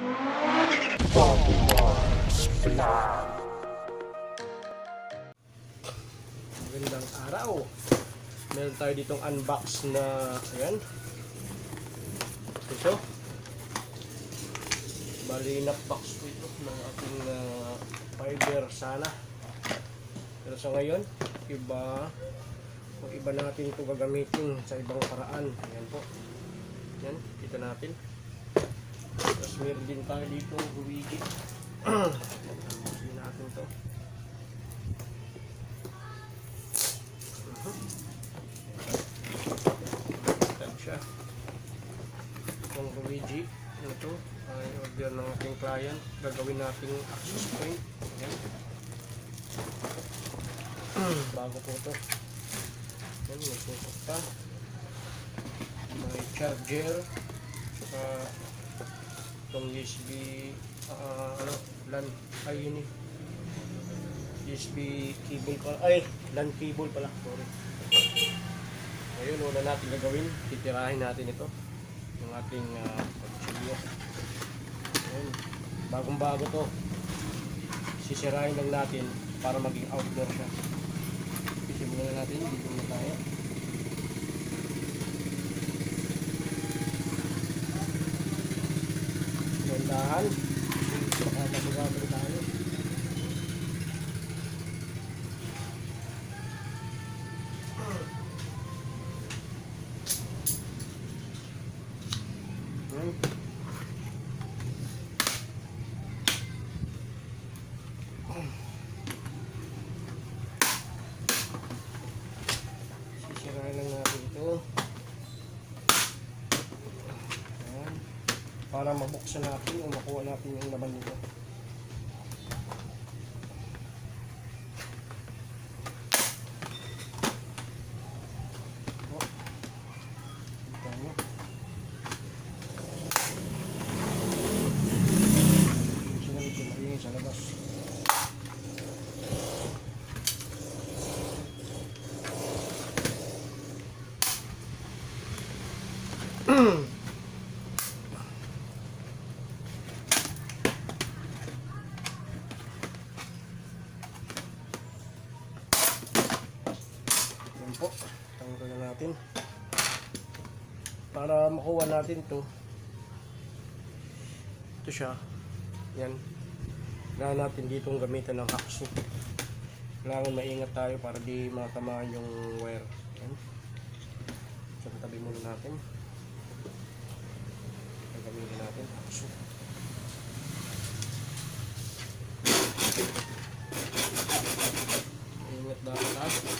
Magandang araw. Meron tayo ditong unbox na ayan. Ito. Bali na box po ito ng ating uh, fiber sana. Pero sa ngayon, iba o iba natin ito gagamitin sa ibang paraan. Ayan po. Yan, kita natin. Tapos meron din tayo dito huwigi. Hindi natin to. Tag siya. Itong Luigi. Ano to? Ay, order ng ating client. Gagawin nating access point. Ayan. Bago po to. Ayan, may susok pa. May charger. Saka itong USB ah, ano, LAN. Ay, yun eh. USB cable pala. Ay, LAN cable pala. Sorry. Ayun, una natin gagawin, titirahin natin ito ng ating uh. Ayun, bagong bago to. Sisirahin lang natin para maging outdoor siya. Isimulan na natin, dito na tayo. Gandahan. Baka masugatan Para mabuksan natin o makuha natin yung laman nito. Oh. Ito nyo. Sila ito maingay sa labas. Yan po. Tanggalin na natin. Para makuha natin to ito siya. Yan. Kailangan natin ditong gamitan ng hacksaw. Kailangan maingat tayo para di matamaan yung wire. Yan. So, tabi muna natin. Gagamitin natin hacksaw. Ingat dapat ha.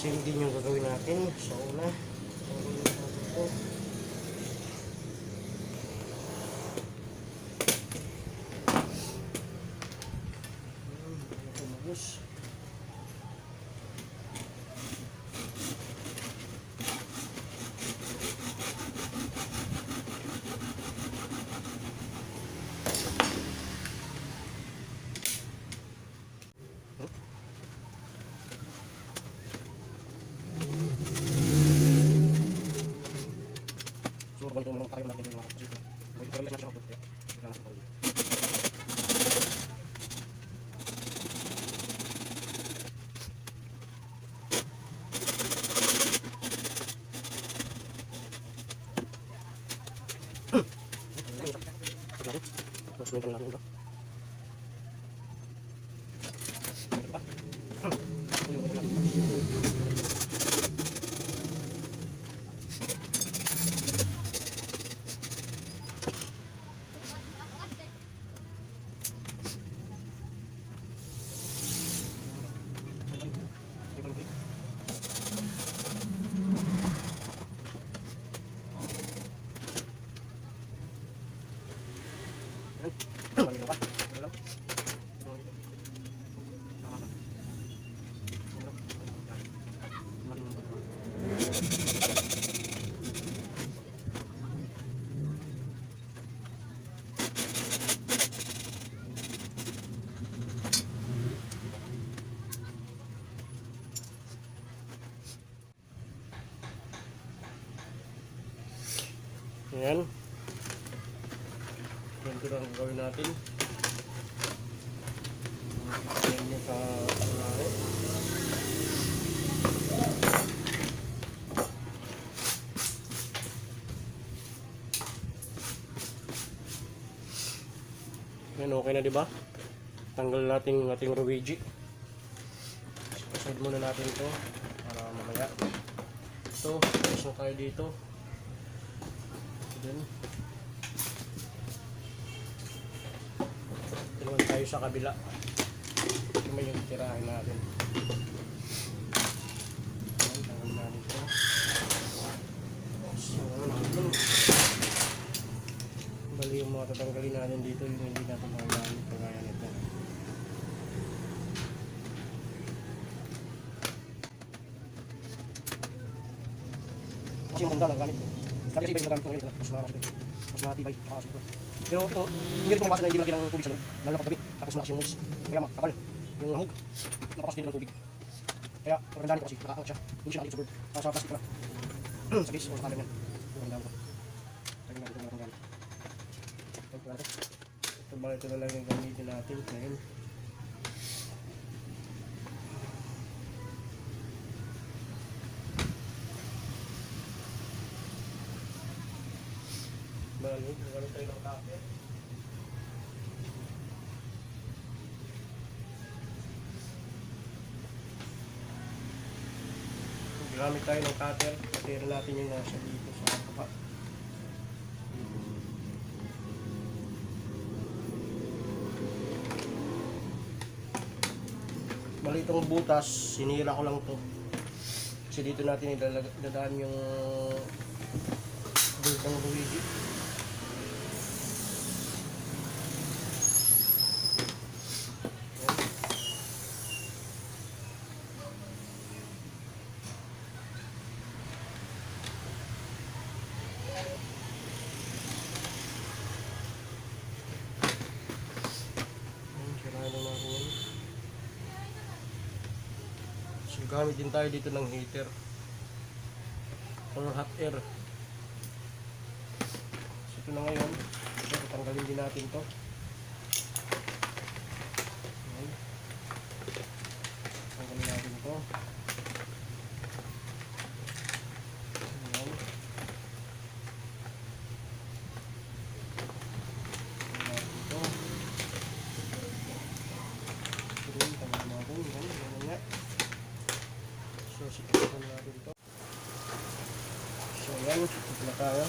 same din yung gagawin natin sa una. Ang gagawin natin po. dormirlo. Ayan. Ganito lang ang gawin natin. Ayan yung sa unahe. Yan, okay na di ba? Tanggal natin yung ating Ruigi. Side muna natin ito para mamaya. Ito, na tayo dito. Then, Tulungan tayo sa kabila. Ito may yung tirahin natin. Natin Bali yung mga tatanggalin natin dito yung hindi natin magagamit kagaya nito. Kasi yung handa lang gamit ko. Sabi kasi iba yung nagamit ko ngayon, mas ito. Mas matibay, tsaka kasi ito. Pero ito, hindi rin pumapasa na hindi lagyan ng tubig sa loob, lalo na paggabi, tapos malakas yung noise. Kaya makapal, yung hangog, napakas din ng tubig. Kaya, magandaan ko kasi, nakaangat siya, hindi siya nakikita sa bird, nasa plastic pala. sa case o sa camera niya. Magandaan ko. Ito ba ito na lang yung gamitin natin ngayon. Bali, magkaroon tayo ng kape. Gamit tayo ng cutter. Katira natin yung nasa dito sa kapa. Bali itong butas, sinira ko lang to. Kasi dito natin idalag- dadaan yung bultang Luigi. Ayun, sirahan na natin yan. So, gamit din tayo dito ng heater. Or hot air. So, ito na ngayon. So, tanggalin din natin to. Ayan. Tanggalin natin to. Ayan. Tanggalin natin to. Ayan, tanggalin natin. Ayan, ayan nga. So, sikapin natin to. So, ayan. Ito na tayo.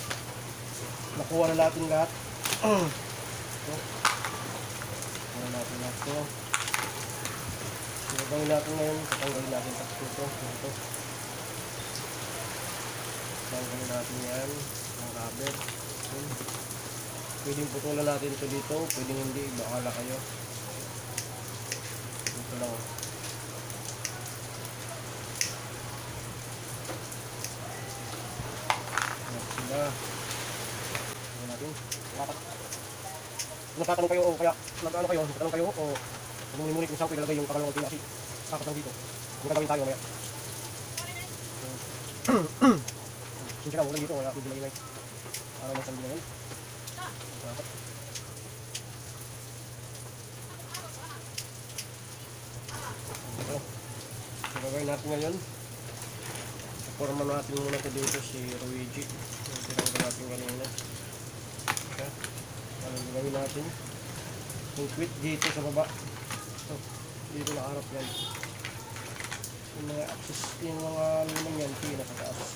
Nakuha na natin lahat. ito. Nakuha na natin lahat ito. So, gawin natin ngayon. Tatanggalin natin sa ito. Ito. Tanggalin natin yan. Ang rubber. Pwedeng putulan natin ito dito. Pwedeng hindi. Bahala kayo. Ito lang. Ayan sila. Ayan natin. Dapat. Kung nagtatanong kayo o kaya nag-ano kayo, nagtatanong kayo o muni-muni kung saan ko ilalagay yung pangalawang pila kasi dapat lang dito. Yung gagawin tayo maya. Sinsya ka, wala dito, wala pwede maingay. Para matanggal yun. Dapat. Ito. So, gagawin natin ngayon. Forma natin muna ito dito si Luigi. Yung tinanggal natin kanina. Okay. Ano gagawin natin? Yung quit dito sa baba. Ito. Dito nakaharap yan. Yung mga access, yung mga naman yan, pina sa taas.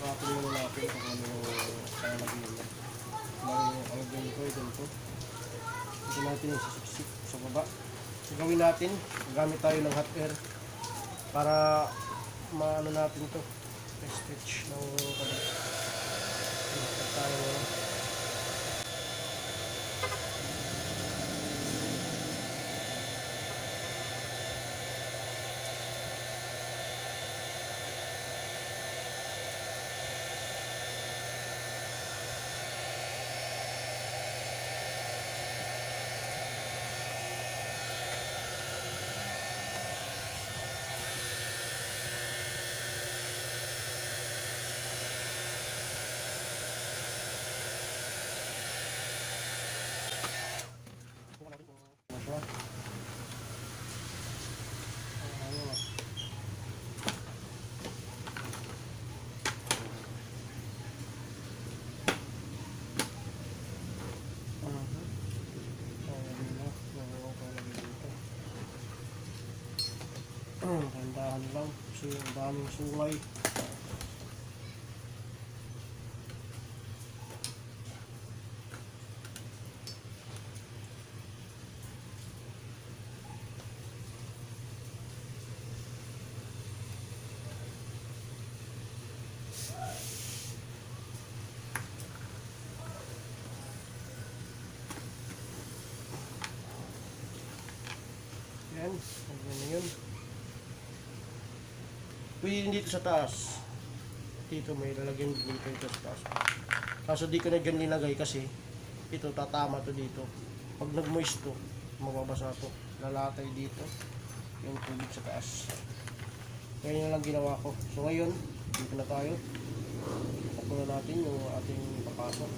Kapin muna natin kung ano yung kalagay niya. Bali yung kalagay ko, ganito. Ito natin yung sisiksik sa baba. So gawin natin, gamit tayo ng hot air para maano natin to stretch ng kabit. Ito tayo Ano siya? Ano nga. Aha. Ayan na. Nakuha ko lagi dito. Dahan-dahan lang. Kasi ang daming sungay. Yan. Ano na yun. Pwede dito sa taas. Dito may lalagyan dito ito sa taas. Kaso di ko na dyan nilagay kasi ito tatama to dito. Pag nag-moist to, mababasa to. Lalatay dito. Yung tubig sa taas. Kaya yun lang ginawa ko. So ngayon, dito na tayo. Tapos na natin yung ating papasok.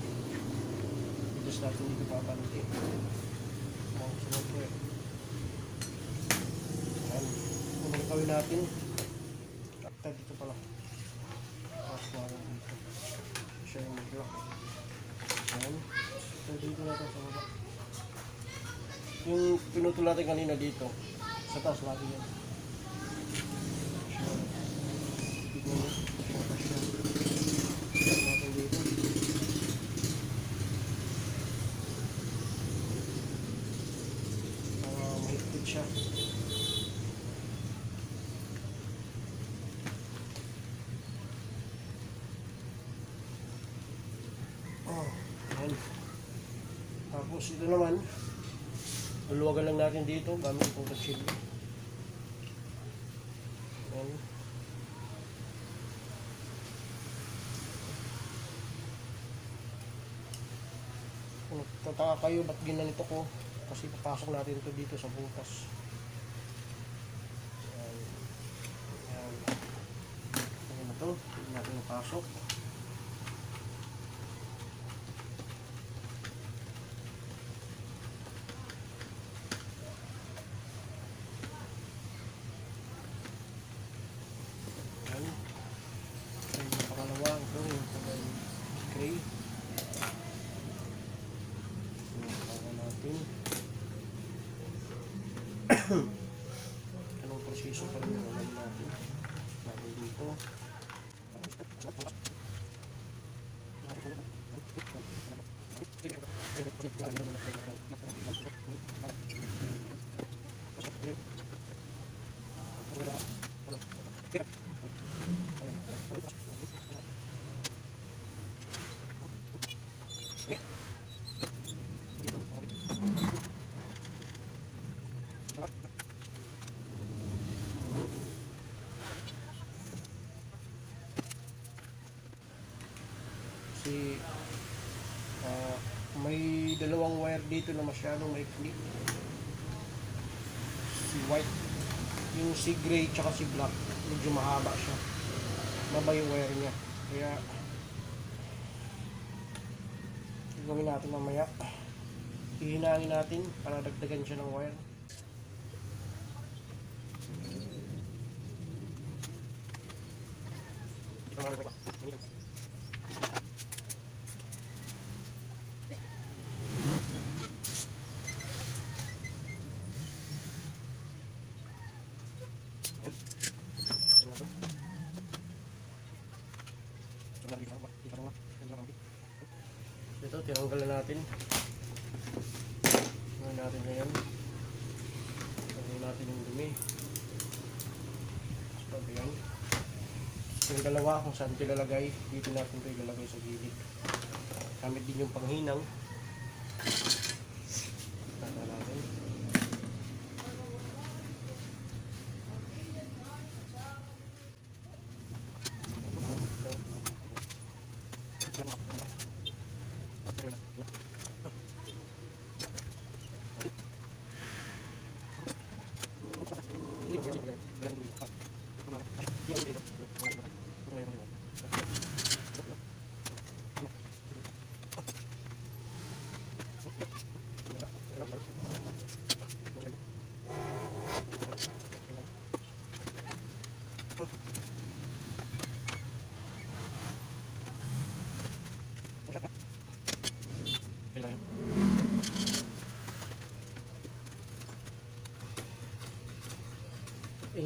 Dito sa natin dito papanti. Mga sunod ko eh. Unang gawin natin. Takta dito pala. Tapos natin dito. Siya yung block. Ayan. So dito na ito sa baba. Yung pinutol natin kanina dito. Sa taas yan. Natin. Para mahigpit siya. Oh, ayan. Tapos ito naman, luluwagan lang natin dito gamit itong kutsilyo. Ayan. Kung tataka kayo, ba't ginanito ko? Kasi papasok natin ito dito sa butas. Ayan. Ayan. Ayan na ito. Hindi natin pasok. Yeah. kasi uh, may dalawang wire dito na masyadong maikli. Si white yung si gray tsaka si black medyo mahaba siya. Mabay wire niya. Kaya gawin natin mamaya. Hihinangin natin para dagdagan siya ng wire. Tinanggal na natin. Gawin natin ngayon. Gawin natin yung dumi. Sabi yan. Yung dalawa kung saan ito ilalagay, dito natin ito ilalagay sa gilid. Gamit din yung panghinang.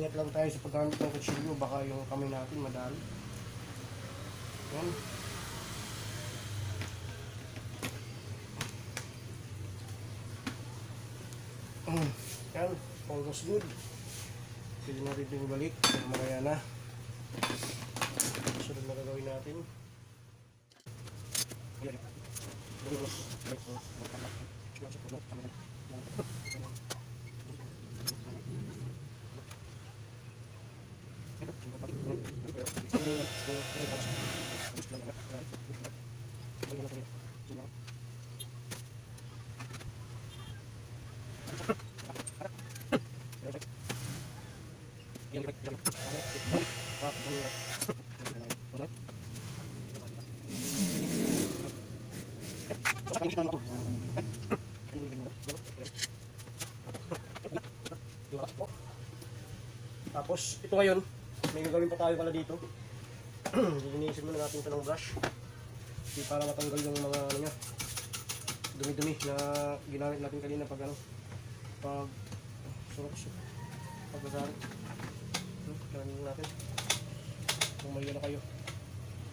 Ingat lang tayo sa paggamit ng kutsilyo, baka yung kamay natin madali. Yan. Mm, Yan, almost good. Pwede natin ito balik. Mamaya na. Sunod na gagawin natin. Tapos, ito ngayon, may gagawin pa tayo pala dito. Lilinisin muna natin ito ng brush. Di para matanggal yung mga ano niya, dumi-dumi na ginamit natin kanina pag ano, pag surat pag gasari. Hmm, natin. Kung may ano kayo,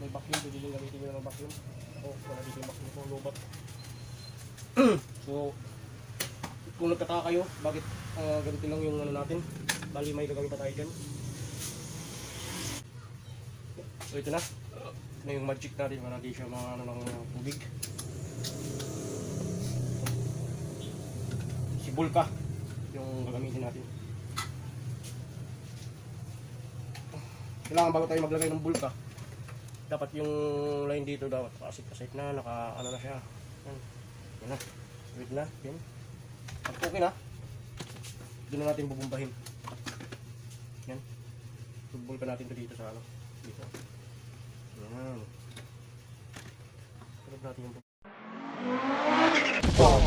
may vacuum, pwede din gamitin nyo ng vacuum. O, wala dito yung vacuum ko, lobat. so, kung nagtataka kayo, bakit ah, ganito lang yung ano natin, bali may gagawin pa tayo dyan. So ito na. Ito na yung magic natin para di siya mga ano ng tubig. Si Bulka yung gagamitin natin. Kailangan bago tayo maglagay ng bulka, dapat yung line dito dapat nakasit na, naka ano na siya. Yan. Yan na. Wait na. Yan. Pag okay na, doon na natin bubumbahin. Yan. Bulka natin to dito sa ano. Dito. Wow. Yan. Sarap natin yung... Oh,